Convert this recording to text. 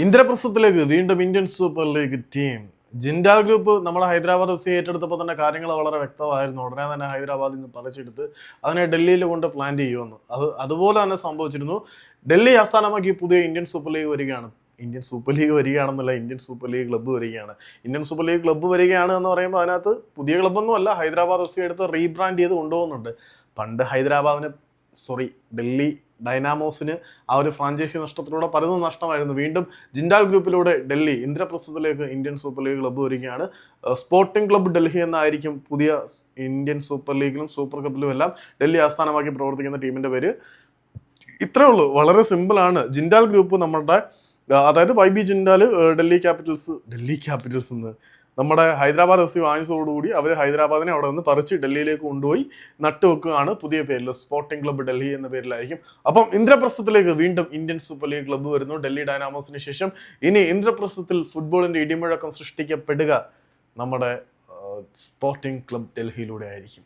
ഇന്ദ്രപ്രസ്ഥത്തിലേക്ക് വീണ്ടും Indian super league team. Jindal group നമ്മുടെ Hyderabad F C ഏറ്റെടുത്തപ്പോൾ തന്നെ കാര്യങ്ങൾ വളരെ വ്യക്തമായിരുന്നു. ഉടനെ തന്നെ ഹൈദരാബാദിൽ നിന്ന് പറിച്ചെടുത്ത് അതിനെ ഡൽഹിയിൽ കൊണ്ട് പ്ലാൻ ചെയ്യുമെന്ന്. അത് അതുപോലെ തന്നെ സംഭവിച്ചിരുന്നു. ഡൽഹി ആസ്ഥാനമാക്കി പുതിയ ഇന്ത്യൻ സൂപ്പർ ലീഗ് വരികയാണ്. ഇന്ത്യൻ സൂപ്പർ ലീഗ് വരികയാണെന്നല്ല ഇന്ത്യൻ സൂപ്പർ ലീഗ് ക്ലബ്ബ് വരികയാണ്. ഇന്ത്യൻ സൂപ്പർ ലീഗ് ക്ലബ്ബ് വരികയാണ് എന്ന് പറയുമ്പോൾ അതിനകത്ത് പുതിയ ക്ലബ്ബൊന്നും അല്ല ഹൈദരാബാദ് എഫ് സി എടുത്ത് റീബ്രാൻഡ് ചെയ്ത് കൊണ്ടുപോകുന്നുണ്ട്. പണ്ട് ഹൈദരാബാദിന് സോറി ഡൽഹി ഡൈനാമോസിന് ആ ഒരു ഫ്രാഞ്ചൈസി നഷ്ടത്തിലൂടെ പലതും നഷ്ടമായിരുന്നു. വീണ്ടും ജിൻഡാൽ ഗ്രൂപ്പിലൂടെ ഡൽഹി ഇന്ദ്രപ്രസ്ഥത്തിലേക്ക് ഇന്ത്യൻ സൂപ്പർ ലീഗ് ക്ലബ്ബ് വരികയാണ്. സ്പോർട്ടിംഗ് ക്ലബ്ബ് ഡൽഹി എന്നായിരിക്കും പുതിയ ഇന്ത്യൻ സൂപ്പർ ലീഗിലും സൂപ്പർ കപ്പിലും എല്ലാം ഡൽഹി ആസ്ഥാനമാക്കി പ്രവർത്തിക്കുന്ന ടീമിന്റെ പേര്. ഇത്രേ ഉള്ളൂ. വളരെ സിമ്പിളാണ് ജിൻഡാൽ ഗ്രൂപ്പ് നമ്മുടെ അതായത് Y B Jindal Delhi capitals Delhi capitals എന്ന് നമ്മുടെ ഹൈദരാബാദ് എഫ് സി വാങ്ങിച്ചതോടുകൂടി അവർ ഹൈദരാബാദിനെ അവിടെ നിന്ന് പറിച്ച് ഡൽഹിയിലേക്ക് കൊണ്ടുപോയി നട്ടുവെക്കുകയാണ് പുതിയ പേരിൽ. സ്പോർട്ടിംഗ് ക്ലബ്ബ് ഡൽഹി എന്ന പേരിലായിരിക്കും. അപ്പം ഇന്ദ്രപ്രസ്ഥത്തിലേക്ക് വീണ്ടും ഇന്ത്യൻ സൂപ്പർ ലീഗ് ക്ലബ്ബ് വരുന്നു. ഡൽഹി ഡൈനാമോസിന് ശേഷം ഇനി ഇന്ദ്രപ്രസ്ഥത്തിൽ ഫുട്ബോളിന്റെ ഇടിമുഴക്കം സൃഷ്ടിക്കപ്പെടുക നമ്മുടെ സ്പോർട്ടിംഗ് ക്ലബ്ബ് ഡൽഹിയിലൂടെ ആയിരിക്കും.